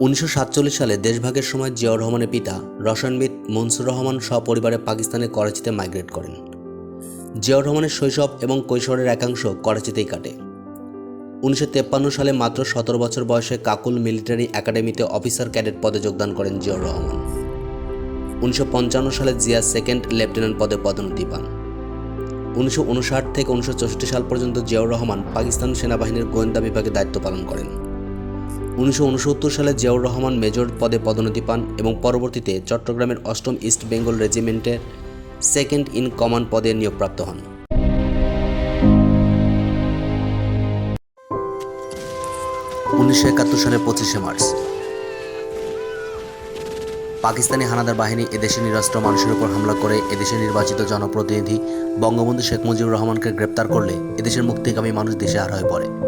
উনিশশো সাতচল্লিশ সালে দেশভাগের সময় জিয়াউর রহমানের পিতা রসায়নবিদ মনসুর রহমান সপরিবারে পাকিস্তানের করাচিতে মাইগ্রেট করেন। জিয়াউর রহমানের শৈশব এবং কৈশোরের একাংশ করাচিতেই কাটে। উনিশশো সালে মাত্র সতেরো বছর বয়সে কাকুল মিলিটারি একাডেমিতে অফিসার ক্যাডেট পদে যোগদান করেন জিয়াউর রহমান। উনিশশো পঞ্চান্ন সালে জিয়া সেকেন্ড লেফটেন্যান্ট পদে পদোন্নতি পান। উনিশশো উনষাট থেকে উনিশশো চৌষট্টি সাল পর্যন্ত জিয়াউর রহমান পাকিস্তান সেনাবাহিনীর গোয়েন্দা বিভাগে দায়িত্ব পালন করেন। উনিশশো উনসত্তর সালে জিয়াউর রহমান মেজর পদে পদোন্নতি পান এবং পরবর্তীতে চট্টগ্রামের অষ্টম ইস্ট বেঙ্গল রেজিমেন্টের সেকেন্ড ইন কমান্ড পদে নিয়োগপ্রাপ্ত হন। উনিশশো একাত্তর সালের পঁচিশে মার্চ। পাকিস্তানি হানাদার বাহিনী এদেশে নিরস্ত্র মানুষের উপর হামলা করে এদেশে নির্বাচিত জনপ্রতিনিধি বঙ্গবন্ধু শেখ মুজিবুর রহমানকে গ্রেপ্তার করলে এদেশের মুক্তিকামী মানুষ দেশে দিশেহারা হয়ে পড়ে।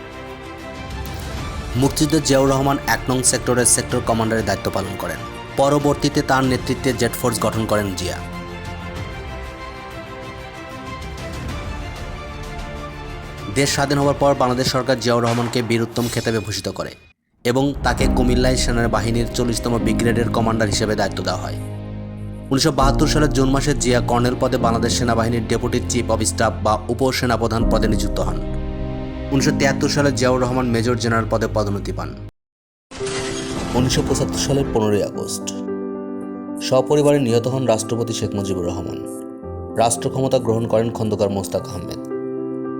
মুক্তিযুদ্ধে জিয়াউর রহমান এক নং সেক্টরের সেক্টর কমান্ডারের দায়িত্ব পালন করেন। পরবর্তীতে তার নেতৃত্বে জেট ফোর্স গঠন করেন জিয়া। দেশ স্বাধীন হওয়ার পর বাংলাদেশ সরকার জিয়াউর রহমানকে বীরুত্তম খেতাবে ভূষিত করে এবং তাকে কুমিল্লায় সেনাবাহিনীর চল্লিশতম ব্রিগেডের কমান্ডার হিসেবে দায়িত্ব দেওয়া হয়। উনিশশো বাহাত্তর সালের জুন মাসে জিয়া কর্নেল পদে বাংলাদেশ সেনাবাহিনীর ডেপুটি চিফ অব স্টাফ বা উপসেনাপ্রধান পদে নিযুক্ত হন। উনিশশো তিয়াত্তর সালে জিয়াউর রহমান মেজর জেনারেল পদে পদোন্নতি পান। উনিশশো পঁচাত্তর সালের পনেরোই আগস্ট। সপরিবারে নিহত হন রাষ্ট্রপতি শেখ মুজিবুর রহমান। রাষ্ট্র ক্ষমতা গ্রহণ করেন খন্দকার মোস্তাক আহমেদ।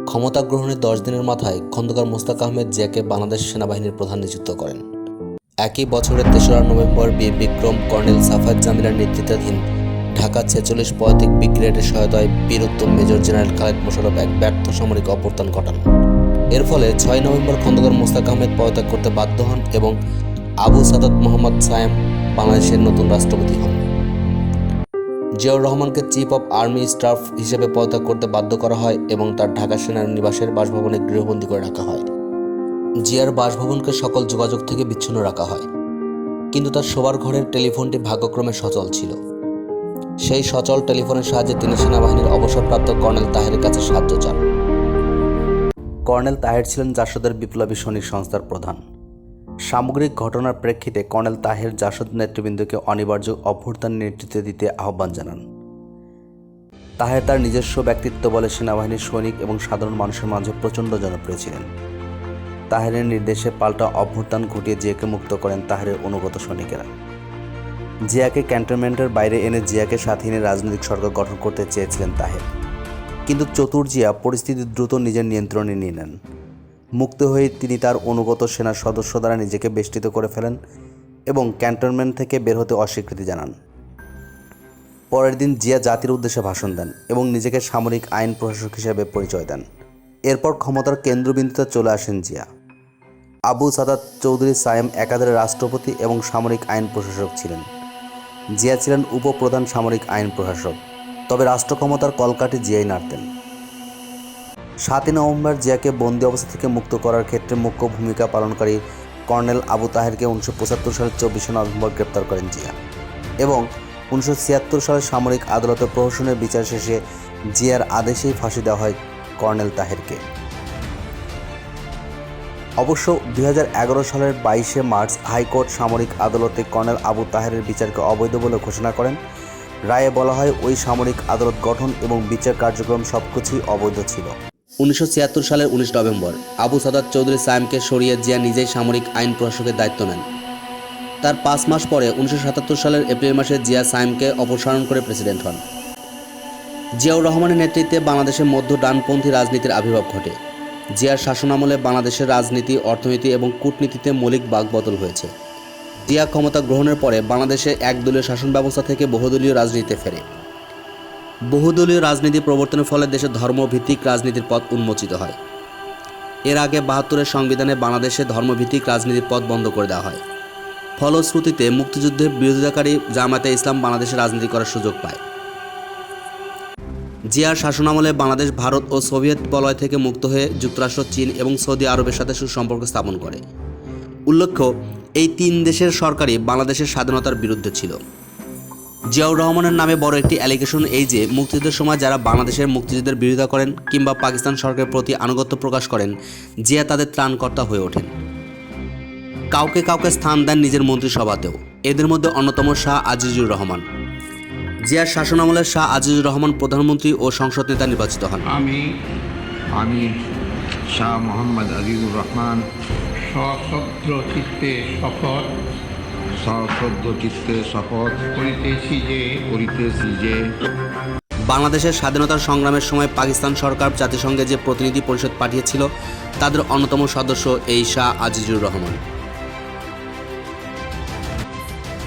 ক্ষমতা গ্রহণের দশ দিনের মাথায় খন্দকার মোস্তাক আহমেদ জিয়াকে বাংলাদেশ সেনাবাহিনীর প্রধান নিযুক্ত করেন। একই বছরের তেসরা নভেম্বর বীর বিক্রম, কর্নেল সাফাত জামিলার নেতৃত্বাধীন ঢাকা ছেচল্লিশ পদাতিক ব্রিগেডের সহায়তায় বীরোত্তম মেজর জেনারেল খালেদ মোশারফ এক ব্যর্থ সামরিক অভ্যর্থন ঘটান। এর ফলে ছয় নভেম্বর খন্দকার মোস্তাক আহমেদ পদত্যাগ করতে বাধ্য হন এবং আবু সাদাত মোহাম্মদ সায়েম বাংলাদেশের নতুন রাষ্ট্রপতি হন। জিয়াউর রহমানকে চিফ অফ আর্মি স্টাফ হিসেবে পদত্যাগ করতে বাধ্য করা হয় এবং তার ঢাকা সেনার নিবাসের বাসভবনে গৃহবন্দী করে রাখা হয়। জিয়ার বাসভবনকে সকল যোগাযোগ থেকে বিচ্ছিন্ন রাখা হয়। কিন্তু তার শোবার ঘরের টেলিফোনটি ভাগ্যক্রমে সচল ছিল। সেই সচল টেলিফোনের সাহায্যে তিনি সেনাবাহিনীর অবসরপ্রাপ্ত কর্নেল তাহের কাছে সাহায্য চান। কর্নেল তাহের ছিলেন জাসদের বিপ্লবী সৈনিক সংস্থার প্রধান। সামগ্রিক ঘটনার প্রেক্ষিতে কর্নেল তাহের জাসদ নেতৃবৃন্দকে অনিবার্য অভ্যর্থন নেতৃত্ব দিতে আহ্বান জানান। তাহের তার নিজস্ব ব্যক্তিত্ব বলে সেনাবাহিনীর সৈনিক এবং সাধারণ মানুষের মাঝে প্রচণ্ড জনপ্রিয় ছিলেন। তাহেরের নির্দেশে পাল্টা অভ্যুত্থান ঘটিয়ে জিয়াকে মুক্ত করেন তাহেরের অনুগত সৈনিকেরা। জিয়াকে ক্যান্টনমেন্টের বাইরে এনে জিয়াকে সাথে এনে রাজনৈতিক সরকার গঠন করতে চেয়েছিলেন তাহের। কিন্তু চতুর্জিয়া পরিস্থিতি দ্রুত নিজের নিয়ন্ত্রণে নিয়ে নেন। মুক্ত হয়ে তিনি তার অনুগত সেনার সদস্য দ্বারা নিজেকে বেষ্টিত করে ফেলেন এবং ক্যান্টনমেন্ট থেকে বের হতে অস্বীকৃতি জানান। পরের দিন জিয়া জাতির উদ্দেশ্যে ভাষণ দেন এবং নিজেকে সামরিক আইন প্রশাসক হিসেবে পরিচয় দেন। এরপর ক্ষমতার কেন্দ্রবিন্দুতে চলে আসেন জিয়া। আবু সাদাত চৌধুরী সায়েম একাধারে রাষ্ট্রপতি এবং সামরিক আইন প্রশাসক ছিলেন। জিয়া ছিলেন উপপ্রধান সামরিক আইন প্রশাসক। তবে রাষ্ট্র ক্ষমতার কলকাঠি জিয়াই নাড়তেন। সাতই নভেম্বর জিয়াকে বন্দি অবস্থা থেকে মুক্ত করার ক্ষেত্রে মুখ্য ভূমিকা পালনকারী কর্নেল আবু তাহেরকে উনিশশো পঁচাত্তর সালের চব্বিশে নভেম্বর গ্রেপ্তার করেন জিয়া এবং উনিশশো ছিয়াত্তর সালে সামরিক আদালতে প্রহসনের বিচার শেষে জিয়ার আদেশেই ফাঁসি দেওয়া হয় কর্নেল তাহেরকে। অবশ্য দুই হাজার এগারো সালের বাইশে মার্চ হাইকোর্ট সামরিক আদালতে কর্নেল আবু তাহেরের বিচারকে অবৈধ বলে ঘোষণা করেন। রায়ে বলা হয়, ওই সামরিক আদালত গঠন এবং বিচার কার্যক্রম সবকিছুই অবৈধ ছিল। উনিশশো ছিয়াত্তর সালের উনিশ নভেম্বর, আবু সাদাত চৌধুরী সায়েমকে সরিয়ে জিয়া নিজেই সামরিক আইন প্রশাসকের দায়িত্ব নেন। তার পাঁচ মাস পরে, উনিশশো সাতাত্তর সালের এপ্রিল মাসে জিয়া সায়েমকে অপসারণ করে প্রেসিডেন্ট হন। জিয়াউর রহমানের নেতৃত্বে বাংলাদেশের মধ্য ডানপন্থী রাজনীতির আবির্ভাব ঘটে। জিয়ার শাসনামলে বাংলাদেশের রাজনীতি, অর্থনীতি এবং কূটনীতিতে মৌলিক বাকবদল হয়েছে। জিয়া ক্ষমতা গ্রহণের পরে বাংলাদেশে একদলীয় শাসন ব্যবস্থা থেকে বহুদলীয় রাজনীতিতে ফেরে। বহুদলীয় রাজনীতি প্রবর্তনের ফলে দেশে ধর্মভিত্তিক রাজনীতির পথ উন্মোচিত হয়। এর আগে বাহাত্তরের সংবিধানে বাংলাদেশে ধর্মভিত্তিক রাজনীতির পথ বন্ধ করে দেওয়া হয়। ফলশ্রুতিতে মুক্তিযুদ্ধে বিরোধিতাকারী জামায়াতে ইসলাম বাংলাদেশে রাজনীতি করার সুযোগ পায়। জিয়ার শাসনামলে বাংলাদেশ, ভারত ও সোভিয়েত বলয় থেকে মুক্ত হয়ে যুক্তরাষ্ট্র, চীন এবং সৌদি আরবের সাথে সুসম্পর্ক স্থাপন করে। উল্লেখ্য এই তিন দেশের সরকারই বাংলাদেশের স্বাধীনতার বিরুদ্ধে ছিল। জিয়াউর রহমানের নামে বড় একটি অ্যালিগেশন এই যে, মুক্তিযুদ্ধের সময় যারা বাংলাদেশের মুক্তিযুদ্ধের বিরোধিতা করেন কিংবা পাকিস্তান সরকারের প্রতি আনুগত্য প্রকাশ করেন, জিয়া তাদের ত্রাণকর্তা হয়ে ওঠেন। কাউকে কাউকে স্থান দেন নিজের মন্ত্রিসভাতেও। এদের মধ্যে অন্যতম শাহ আজিজুর রহমান। জিয়ার শাসনামলের শাহ আজিজুর রহমান প্রধানমন্ত্রী ও সংসদ নেতা নির্বাচিত হন। আমি আমি শাহ মোহাম্মদ আজিজুর রহমান সশস্ত্র চিত্তে শপথ সশ্রদ্ধ চিত্তে শপথ করিতেছি যে। করিতেছি যে। বাংলাদেশের স্বাধীনতার সংগ্রামের সময় পাকিস্তান সরকার জাতিসংঘে যে প্রতিনিধি পরিষদ পাঠিয়েছিল তাদের অন্যতম সদস্য এই শাহ আজিজুর রহমান।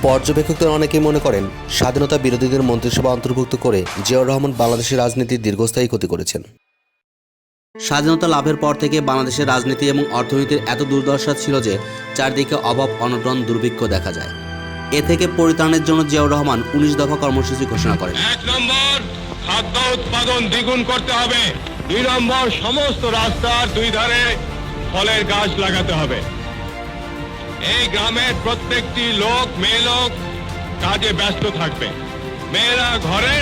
পর্যবেক্ষকদের অনেকেই মনে করেন স্বাধীনতা বিরোধীদের মন্ত্রিসভা অন্তর্ভুক্ত করে জিয়াউর রহমান বাংলাদেশের রাজনীতির দীর্ঘস্থায়ী ক্ষতি করেছেন। স্বাধীনতা লাভের পর থেকে বাংলাদেশের রাজনীতি এবং অর্থনীতির এত দুর্দশা ছিল যে চারদিকে অভাব অনটন দুর্ভিক্ষ দেখা যায়। এ থেকে পরিত্রাণের জন্য জিয়াউর রহমান উনিশ দফা কর্মসূচি ঘোষণা করেন। এক নম্বর খাদ্য উৎপাদন দ্বিগুণ করতে হবে। দুই নম্বর সমস্ত রাস্তার দুই ধারে ফলের গাছ লাগাতে হবে। এই গ্রামের প্রত্যেকটি লোক মেয়ে লোক কাজে ব্যস্ত থাকবে। মেয়েরা ঘরে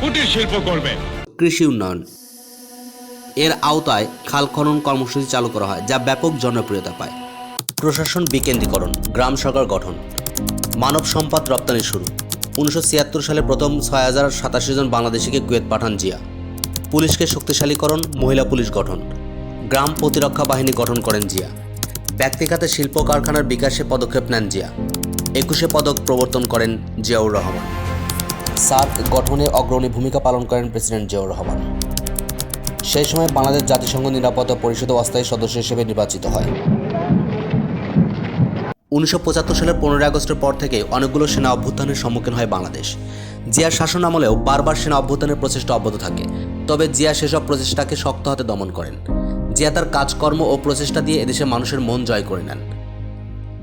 কুটির শিল্প করবে। কৃষি উন্নয়ন। এর আওতায় খাল খনন কর্মসূচি চালু করা হয়, যা ব্যাপক জনপ্রিয়তা পায়। প্রশাসন বিকেন্দ্রীকরণ, গ্রাম সরকার গঠন। মানব সম্পদ রপ্তানি শুরু। উনিশশো ছিয়াত্তর সালে প্রথম ছয় হাজার সাতাশি জন বাংলাদেশিকে কুয়েত পাঠান জিয়া। পুলিশকে শক্তিশালীকরণ, মহিলা পুলিশ গঠন। গ্রাম প্রতিরক্ষা বাহিনী গঠন করেন জিয়া। ব্যক্তিগত শিল্প কারখানার বিকাশে পদক্ষেপ নেন জিয়া। একুশে পদক প্রবর্তন করেন জিয়াউর রহমান। সার্ক গঠনে অগ্রণী ভূমিকা পালন করেন প্রেসিডেন্ট জিয়াউর রহমান। সেই সময় বাংলাদেশ জাতিসংঘ নিরাপত্তা পরিষদে অস্থায়ী সদস্য হিসেবে নির্বাচিত হয়। উনিশশো পঁচাত্তর সালের পনেরোই আগস্টের পর থেকে অনেকগুলো সেনা অভ্যুত্থানের সম্মুখীন হয় বাংলাদেশ। জিয়ার শাসন আমলেও বারবার সেনা অভ্যুত্থানের প্রচেষ্টা অব্যাহত থাকে। তবে জিয়া সেসব প্রচেষ্টাকে শক্ত হাতে দমন করেন। জিয়া তার কাজকর্ম ও প্রচেষ্টা দিয়ে এদেশের মানুষের মন জয় করে নেন।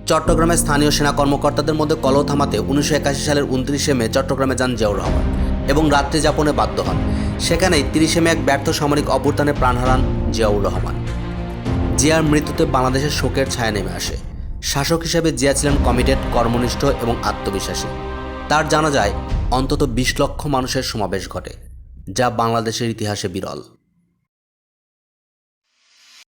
চট্টগ্রামের স্থানীয় সেনা কর্মকর্তাদের মধ্যে কলহ থামাতে উনিশশো একাশি সালের উনত্রিশে মে চট্টগ্রামে যান জিয়াউর রহমান এবং রাত্রি যাপনে বাধ্য হন। সেখানেই তিরিশে মে এক ব্যর্থ সামরিক অভ্যুত্থানে প্রাণ হারান জিয়াউর রহমান। জিয়ার মৃত্যুতে বাংলাদেশের শোকের ছায়া নেমে আসে। শাসক হিসেবে জিয়া ছিলেন কমিটেড, কর্মনিষ্ঠ এবং আত্মবিশ্বাসী। তার জানা যায়, অন্তত বিশ লক্ষ মানুষের সমাবেশ ঘটে, যা বাংলাদেশের ইতিহাসে বিরল।